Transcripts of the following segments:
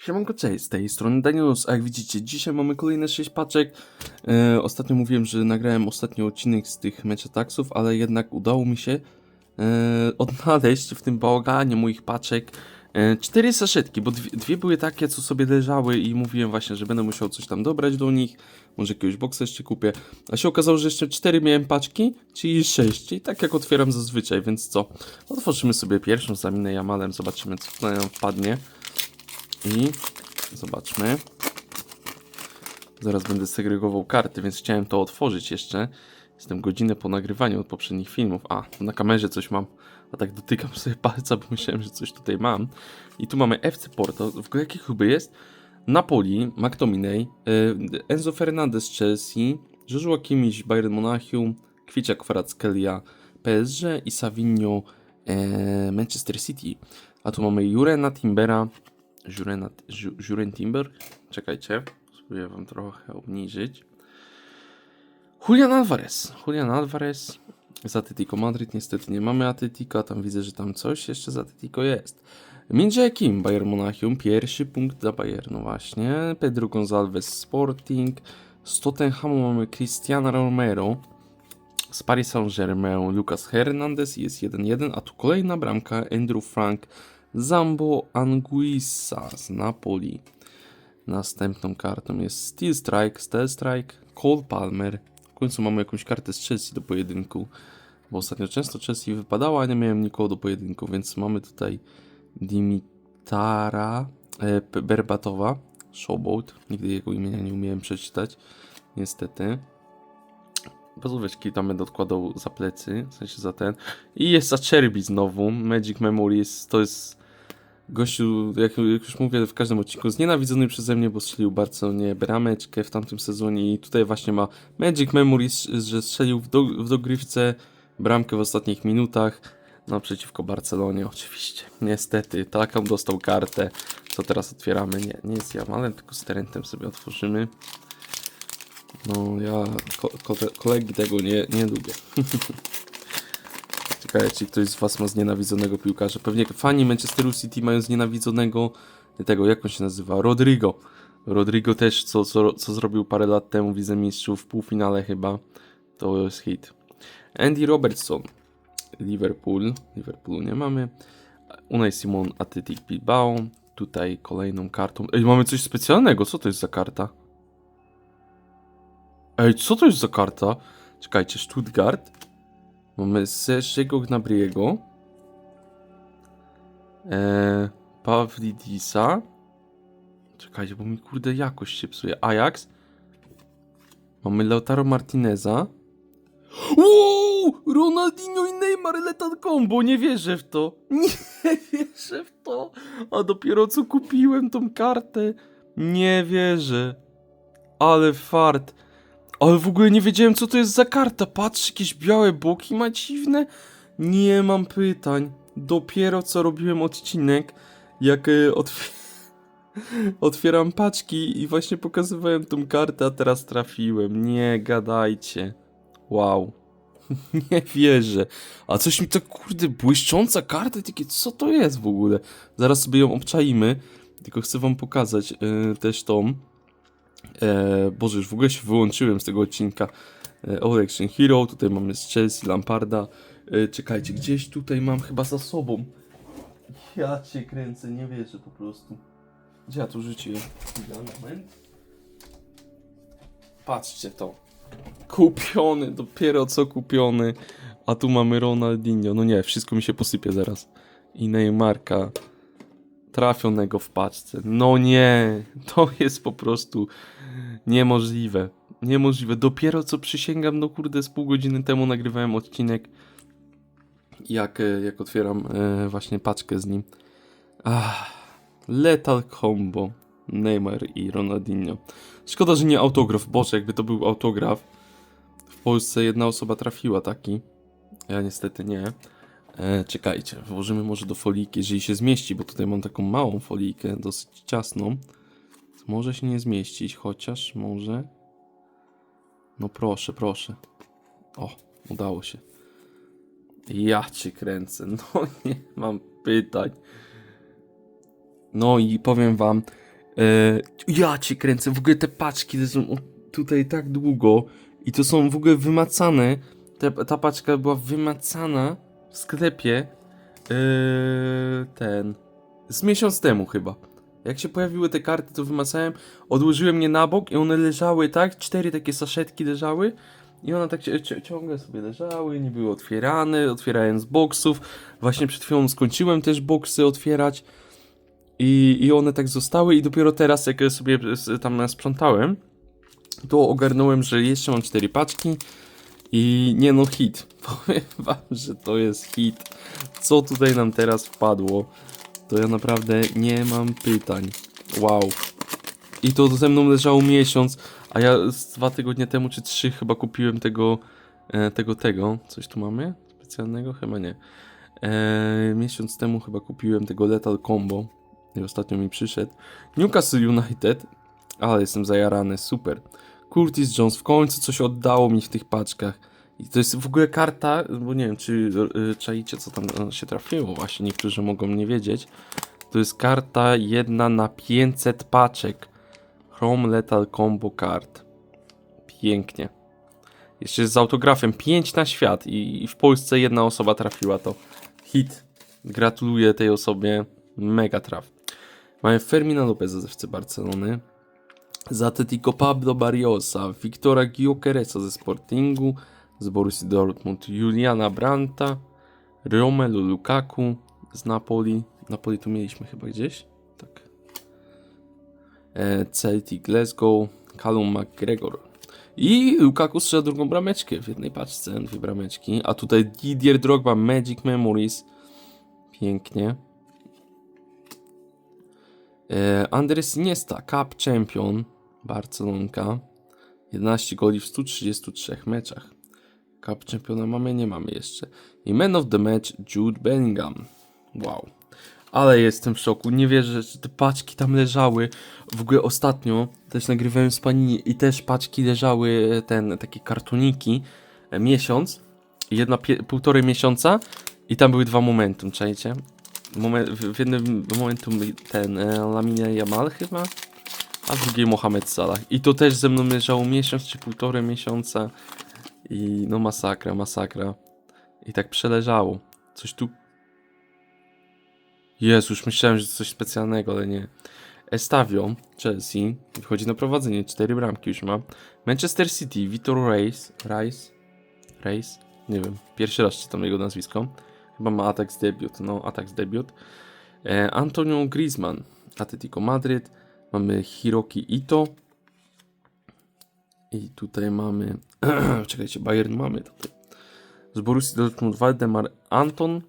Siemanko, cześć, z tej strony Danielus, a jak widzicie, dzisiaj mamy kolejne 6 paczek. E, ostatnio mówiłem, że nagrałem ostatni odcinek z tych meczetaksów, ale jednak udało mi się e, odnaleźć w tym bałaganie moich paczek e, cztery saszetki, bo dwie, dwie były takie, co sobie leżały i mówiłem właśnie, że będę musiał coś tam dobrać do nich, może jakiegoś boksa jeszcze kupię. A się okazało, że jeszcze cztery miałem paczki, czyli sześć, i tak jak otwieram zazwyczaj, więc co? Otworzymy sobie pierwszą z Jamalem, zobaczymy co tutaj nam wpadnie. I zobaczmy. Zaraz będę segregował karty, więc chciałem to otworzyć jeszcze. Jestem godzinę po nagrywaniu od poprzednich filmów. A, na kamerze coś mam. A tak dotykam sobie palca, bo myślałem, że coś tutaj mam. I tu mamy FC Porto. W ogóle jaki chyba jest? Napoli, McTominay, y, Enzo Fernandez Chelsea, Joshua Kimmich, Bayern Monachium, Kwiciak Kvaratskhelia, PSG i Savinho e, Manchester City. A tu mamy Jurena Timbera, Jurena, Ju- Juren Timber. Czekajcie, spróbuję wam trochę obniżyć. Julian Alvarez. Julian Alvarez z Atletico Madryt. Niestety nie mamy Atletico, tam widzę, że tam coś jeszcze z Atletico jest. Minja Kim, Bayern Monachium. Pierwszy punkt dla Bayernu właśnie. Pedro Gonzalez Sporting. Z Tottenhamu mamy Cristiano Romero. Z Paris Saint-Germain Lucas Hernandez jest 1-1, a tu kolejna bramka Andrew Frank Zambo Anguissa z Napoli. Następną kartą jest Steel Strike, Steel Strike, Cole Palmer. W końcu mamy jakąś kartę z Chelsea do pojedynku, bo ostatnio często Chelsea wypadała, a nie miałem nikogo do pojedynku, więc mamy tutaj Dimitara e, Berbatowa, Showboat. Nigdy jego imienia nie umiałem przeczytać, niestety. Bazóweczki tam będę odkładał za plecy, w sensie za ten. I jest za Cherby znowu. Magic Memories to jest gościu, jak, jak już mówię w każdym odcinku, znienawidzony przeze mnie, bo strzelił Barcelonie brameczkę w tamtym sezonie i tutaj właśnie ma Magic Memories, że strzelił w, do, w dogrywce bramkę w ostatnich minutach. No przeciwko Barcelonie oczywiście. Niestety, taką dostał kartę, co teraz otwieramy. Nie, nie jest Jamalem, tylko z Terentem sobie otworzymy. No ja ko kolegi tego nie, nie lubię. Ciekawe, czy ktoś z was ma znienawidzonego piłkarza. Pewnie fani Manchesteru City mają znienawidzonego tego, jak on się nazywa? Rodrigo. Rodrigo też, co, co, co zrobił parę lat temu w Mistrzów w półfinale chyba. To jest hit. Andy Robertson. Liverpool. Liverpoolu nie mamy. Unai Simon Athletic Bilbao. Tutaj kolejną kartą. Ej, mamy coś specjalnego. Co to jest za karta? Ej, co to jest za karta? Czekajcie, Stuttgart. Mamy Sergiego Gnabriego. Eee, Pawlidisa. Czekajcie, bo mi kurde jakość się psuje. Ajax. Mamy Lautaro Martineza. Wow! Ronaldinho i Neymar lethal combo, nie wierzę w to. Nie wierzę w to. A dopiero co kupiłem tą kartę. Nie wierzę. Ale fart. Ale w ogóle nie wiedziałem, co to jest za karta. Patrz, jakieś białe boki ma dziwne. Nie mam pytań. Dopiero co robiłem odcinek, jak e, otw otwieram paczki i właśnie pokazywałem tą kartę, a teraz trafiłem. Nie gadajcie. Wow. nie wierzę. A coś mi tak, kurde, błyszcząca karta, takie, co to jest w ogóle? Zaraz sobie ją obczaimy. Tylko chcę wam pokazać e, też tą. E, Boże, już w ogóle się wyłączyłem z tego odcinka. E, All Action Hero, tutaj mamy z Chelsea, Lamparda. E, czekajcie, gdzieś tutaj mam chyba za sobą. Ja cię kręcę, nie wierzę po prostu. Gdzie ja tu rzuciłem? Moment. Patrzcie to. Kupiony, dopiero co kupiony. A tu mamy Ronaldinho. No nie, wszystko mi się posypie zaraz. I Neymarka trafionego w paczce. No nie, to jest po prostu niemożliwe. Niemożliwe. Dopiero co przysięgam, no kurde, z pół godziny temu nagrywałem odcinek, jak, e, jak otwieram e, właśnie paczkę z nim. Ach, combo. Neymar i Ronaldinho. Szkoda, że nie autograf. Boże, jakby to był autograf. W Polsce jedna osoba trafiła taki. Ja niestety nie. E, czekajcie, włożymy może do foliki, jeżeli się zmieści, bo tutaj mam taką małą folikę, dosyć ciasną. Może się nie zmieścić, chociaż może. No proszę, proszę. O, udało się. Ja cię kręcę, no nie mam pytań. No i powiem wam, E, ja cię kręcę, w ogóle te paczki leżą o- tutaj tak długo i to są w ogóle wymacane. Te, ta paczka była wymacana w sklepie e, ten z miesiąc temu chyba. Jak się pojawiły te karty, to wymacałem, odłożyłem je na bok i one leżały tak, cztery takie saszetki leżały i one tak ci- ci- ciągle sobie leżały, nie były otwierane, otwierałem z boksów. Właśnie przed chwilą skończyłem też boksy otwierać i, i one tak zostały i dopiero teraz jak sobie tam sprzątałem, to ogarnąłem, że jeszcze mam cztery paczki i nie no hit. Powiem wam, że to jest hit. Co tutaj nam teraz wpadło, to ja naprawdę nie mam pytań. Wow. I to ze mną leżało miesiąc, a ja z dwa tygodnie temu czy trzy chyba kupiłem tego, e, tego, tego. Coś tu mamy? Specjalnego? Chyba nie. E, miesiąc temu chyba kupiłem tego Lethal Combo i ostatnio mi przyszedł. Newcastle United, ale jestem zajarany, super. Curtis Jones w końcu coś oddało mi w tych paczkach. I to jest w ogóle karta, bo nie wiem, czy y, czaicie, co tam e, się trafiło, właśnie niektórzy mogą nie wiedzieć. To jest karta jedna na 500 paczek. Chrome Lethal Combo Card. Pięknie. Jeszcze z autografem 5 na świat i, i w Polsce jedna osoba trafiła to. Hit. Gratuluję tej osobie. Mega traf. Mamy Fermina Lopeza z FC Barcelony. Z Atletico Pablo Barriosa, Wiktora Gyökeresa ze Sportingu, z Borussii Dortmund, Juliana Branta, Romelu Lukaku z Napoli. Napoli tu mieliśmy chyba gdzieś? Tak. E, Celtic Glasgow, Callum McGregor. I Lukaku strzela drugą brameczkę w jednej paczce, dwie brameczki. A tutaj Didier Drogba, Magic Memories. Pięknie. E, Andres Iniesta, Cup Champion, Barcelonka. 11 goli w 133 meczach. Cup Championa mamy? Nie mamy jeszcze. I Man of the Match Jude Bellingham. Wow. Ale jestem w szoku. Nie wierzę, że te paczki tam leżały. W ogóle ostatnio też nagrywałem z Panini i też paczki leżały, e, ten, takie kartoniki, e, miesiąc. Jedna, półtorej miesiąca i tam były dwa momentum, czajcie? Momen, w, jednym momentum ten e, Lamine Yamal chyba, a w drugiej Mohamed Salah. I to też ze mną leżało miesiąc czy półtorej miesiąca. I no masakra, masakra. I tak przeleżało. Coś tu... Jezu, już myślałem, że coś specjalnego, ale nie. Estavio, Chelsea, wychodzi na prowadzenie, cztery bramki już ma. Manchester City, Vitor Reis, Reis, Reis, nie wiem, pierwszy raz czytam jego nazwisko. Chyba ma z debiut, no z debiut. E, Antonio Griezmann, Atletico Madryt. Mamy Hiroki Ito. I tutaj mamy, czekajcie, Bayern mamy tutaj. Z Borussii Dortmund Waldemar Anton.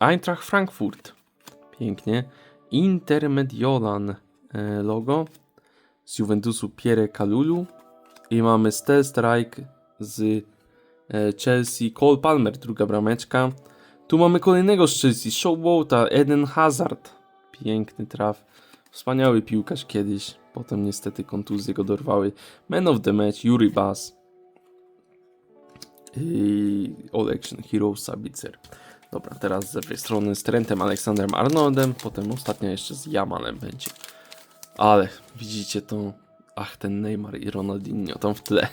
Eintracht Frankfurt. Pięknie. Intermediolan e, logo. Z Juventusu Pierre Kalulu. I mamy Stel Strike z e, Chelsea Cole Palmer, druga brameczka. Tu mamy kolejnego z Chelsea, Showboata, Eden Hazard. Piękny traf. Wspaniały piłkarz kiedyś. Potem niestety kontuzje go dorwały. Man of the match, Yuri Bas. I All Action Hero Sabicer. Dobra, teraz z lewej strony z Trentem Aleksandrem Arnoldem, potem ostatnia jeszcze z Jamalem będzie. Ale widzicie to. Ach, ten Neymar i Ronaldinho tam w tle.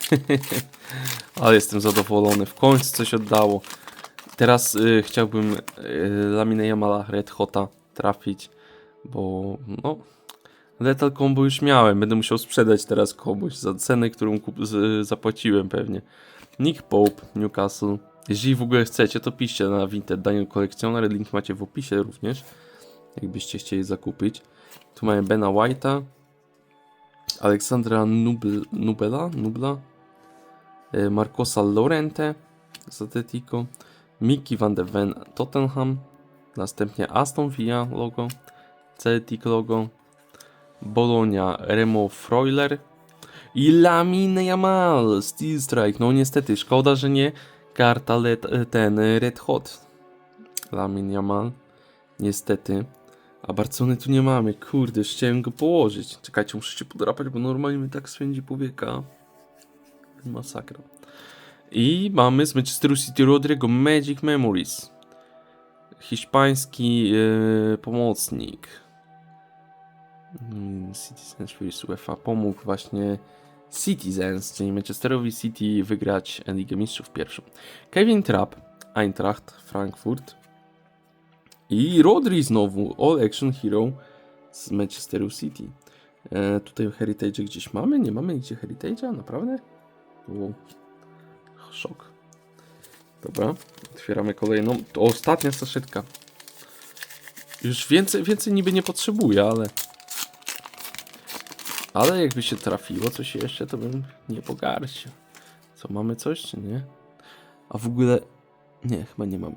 Ale jestem zadowolony. W końcu coś oddało. Teraz y, chciałbym y, Laminę Jamala Red Hota trafić, bo no Lethal Combo już miałem, będę musiał sprzedać teraz komuś za cenę, którą kup- z, zapłaciłem pewnie. Nick Pope, Newcastle. Jeżeli w ogóle chcecie, to piszcie na Vinted Daniel Kolekcjoner, link macie w opisie również, jakbyście chcieli zakupić. Tu mamy Bena White'a, Aleksandra Nubela, Nubla, e, Marcosa Lorente z Atletico, Mickey van de Ven Tottenham, następnie Aston Villa logo, Celtic logo, Bologna Remo Freuler i Lamine Yamal Steel Strike. No niestety, szkoda, że nie karta let, ten Red Hot. Lamine Yamal. Niestety. A Barcony tu nie mamy. Kurde, już chciałem go położyć. Czekajcie, muszę się podrapać, bo normalnie mi tak swędzi powieka. Masakra. I mamy z Manchesteru City Rodrigo Magic Memories. Hiszpański e, pomocnik. Mm, Citizens vs UEFA pomógł właśnie Citizens, czyli Manchesterowi City wygrać Ligę Mistrzów pierwszą. Kevin Trapp, Eintracht Frankfurt i Rodri znowu, All Action Hero z Manchesteru City. E, tutaj Heritage gdzieś mamy? Nie mamy nigdzie Heritage'a? Naprawdę? Szok. Dobra, otwieramy kolejną. To ostatnia saszetka. Już więcej, więcej niby nie potrzebuję, ale... Ale jakby się trafiło coś jeszcze, to bym nie pogarsił. Co, mamy coś, czy nie? A w ogóle... Nie, chyba nie mamy.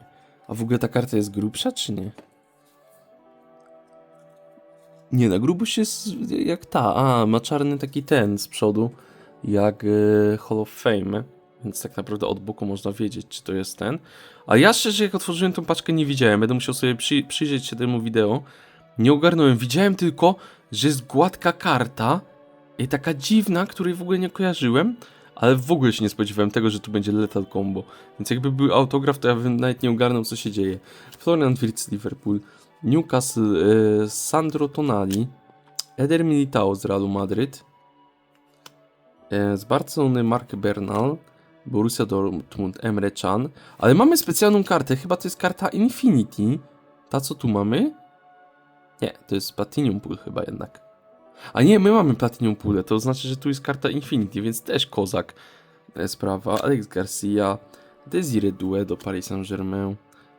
A w ogóle ta karta jest grubsza, czy nie? Nie, na grubość jest jak ta. A, ma czarny taki ten z przodu, jak e, Hall of Fame. Więc tak naprawdę od boku można wiedzieć, czy to jest ten. A ja szczerze, jak otworzyłem tą paczkę, nie widziałem. Będę musiał sobie przy, przyjrzeć się temu wideo. Nie ogarnąłem. Widziałem tylko, że jest gładka karta i taka dziwna, której w ogóle nie kojarzyłem. Ale w ogóle się nie spodziewałem tego, że tu będzie Lethal Combo. Więc jakby był autograf, to ja bym nawet nie ogarnął, co się dzieje. Florian Wirtz, Liverpool. Newcastle, e, Sandro Tonali. Eder Militao z Realu Madryt. E, z Barcelony Mark Bernal. Borussia Dortmund Emre Can. Ale mamy specjalną kartę, chyba to jest karta Infinity. Ta co tu mamy? Nie, to jest Platinum Pool chyba jednak. A nie, my mamy Platinum Pool, to znaczy, że tu jest karta Infinity, więc też kozak e, sprawa. Alex Garcia, Desire Due do Paris Saint-Germain.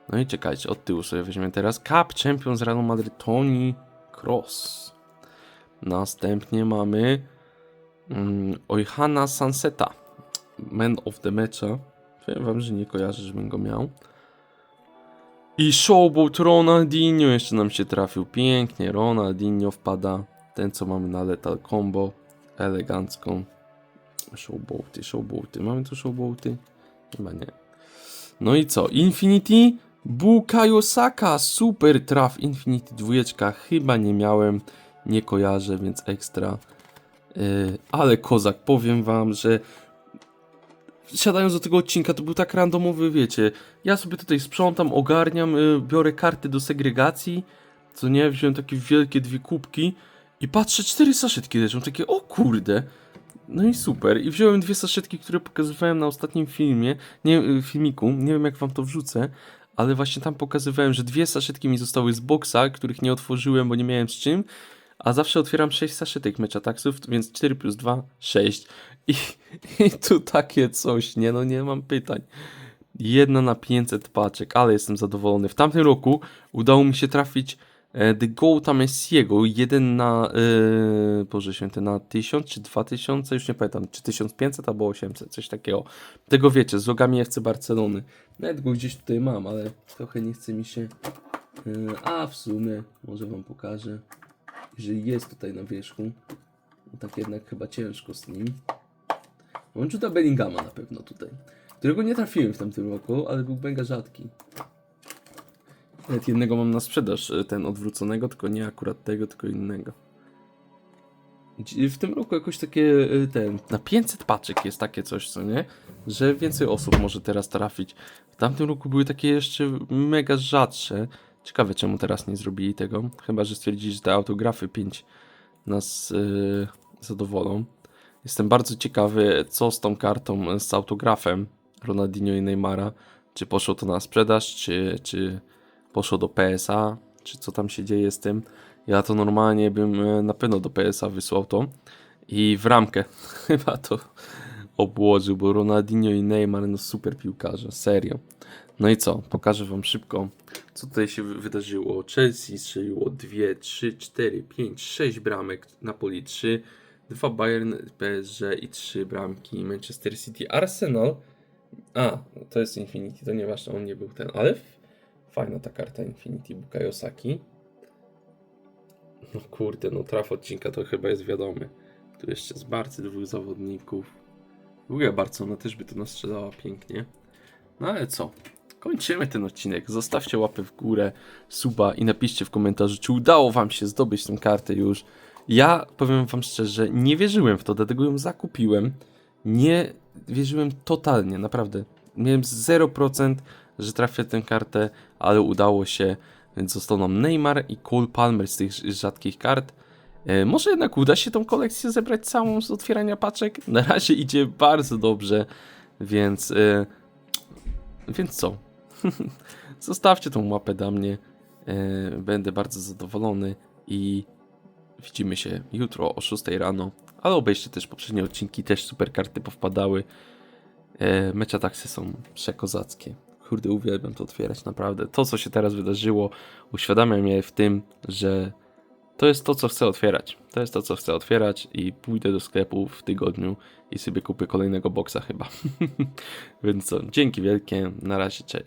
No i czekajcie, od tyłu sobie weźmiemy teraz. Cup Champion z Realu Madryt Toni Cross. Następnie mamy mm, Ojhana Sanseta. Man of the Matcha. Powiem wam, że nie kojarzę, żebym go miał. I Showboat Ronaldinho jeszcze nam się trafił. Pięknie, Ronaldinho wpada. Ten, co mamy na Lethal Combo. Elegancką. Showboaty, showboaty. Mamy tu showboaty? Chyba nie. No i co? Infinity? Bukayo Saka. Super traf. Infinity dwójeczka. Chyba nie miałem. Nie kojarzę, więc ekstra. Yy, ale kozak, powiem wam, że siadając do tego odcinka, to był tak randomowy, wiecie, ja sobie tutaj sprzątam, ogarniam, y, biorę karty do segregacji, co nie, wziąłem takie wielkie dwie kubki i patrzę, cztery saszetki leżą, takie, o kurde, no i super, i wziąłem dwie saszetki, które pokazywałem na ostatnim filmie, nie, y, filmiku, nie wiem jak wam to wrzucę, ale właśnie tam pokazywałem, że dwie saszetki mi zostały z boksa, których nie otworzyłem, bo nie miałem z czym, a zawsze otwieram 6 saszetek mecza taksów, więc 4 plus 2, 6. I, I tu takie coś, nie no, nie mam pytań. Jedna na 500 paczek, ale jestem zadowolony. W tamtym roku udało mi się trafić e, The Goata Messiego, jeden na, e, Boże Święty, na 1000 czy 2000, już nie pamiętam, czy 1500 albo 800, coś takiego. Tego wiecie, z logami FC Barcelony. Nawet go gdzieś tutaj mam, ale trochę nie chce mi się... E, a w sumie, może wam pokażę jeżeli jest tutaj na wierzchu. Tak jednak chyba ciężko z nim. Juda Bellingama na pewno tutaj. Którego nie trafiłem w tamtym roku, ale był mega rzadki. Nawet jednego mam na sprzedaż, e, ten odwróconego, tylko nie akurat tego, tylko innego. W tym roku jakoś takie, e, ten, na 500 paczek jest takie coś, co nie? Że więcej osób może teraz trafić. W tamtym roku były takie jeszcze mega rzadsze. Ciekawe czemu teraz nie zrobili tego. Chyba, że stwierdzili, że te autografy 5 nas yy, zadowolą. Jestem bardzo ciekawy, co z tą kartą, e, z autografem Ronaldinho i Neymara. Czy poszło to na sprzedaż, czy, czy poszło do PSA, czy co tam się dzieje z tym. Ja to normalnie bym e, na pewno do PSA wysłał to. I w ramkę chyba to obłożył, bo Ronaldinho i Neymar no super piłkarze, serio. No i co? Pokażę wam szybko, co tutaj się wy- wydarzyło. Chelsea strzeliło 2, 3, 4, 5, 6 bramek, Napoli 3, 2 Bayern, PSG i 3 bramki Manchester City, Arsenal. A, to jest Infinity, to nieważne, on nie był ten, ale fajna ta karta Infinity Bukayo Saki. No kurde, no traf odcinka to chyba jest wiadomy. Tu jeszcze z Barcy dwóch zawodników. W ogóle Barcelona też by to nastrzelała pięknie. No ale co? Kończymy ten odcinek. Zostawcie łapę w górę, suba i napiszcie w komentarzu, czy udało wam się zdobyć tę kartę już. Ja powiem wam szczerze, nie wierzyłem w to, dlatego ją zakupiłem. Nie wierzyłem totalnie, naprawdę. Miałem 0%, że trafię tę kartę, ale udało się. Więc został nam Neymar i Cole Palmer z tych rzadkich kart. E, może jednak uda się tą kolekcję zebrać całą z otwierania paczek? Na razie idzie bardzo dobrze, więc... E, więc co? Zostawcie tą łapę dla mnie. E, będę bardzo zadowolony i widzimy się jutro o 6 rano. Ale obejrzcie też poprzednie odcinki, też super karty powpadały. E, mecze taksy są przekozackie. Kurde, uwielbiam to otwierać, naprawdę. To, co się teraz wydarzyło, uświadamia mnie w tym, że to jest to, co chcę otwierać. To jest to, co chcę otwierać i pójdę do sklepu w tygodniu i sobie kupię kolejnego boksa chyba. Więc co, dzięki wielkie, na razie, cześć.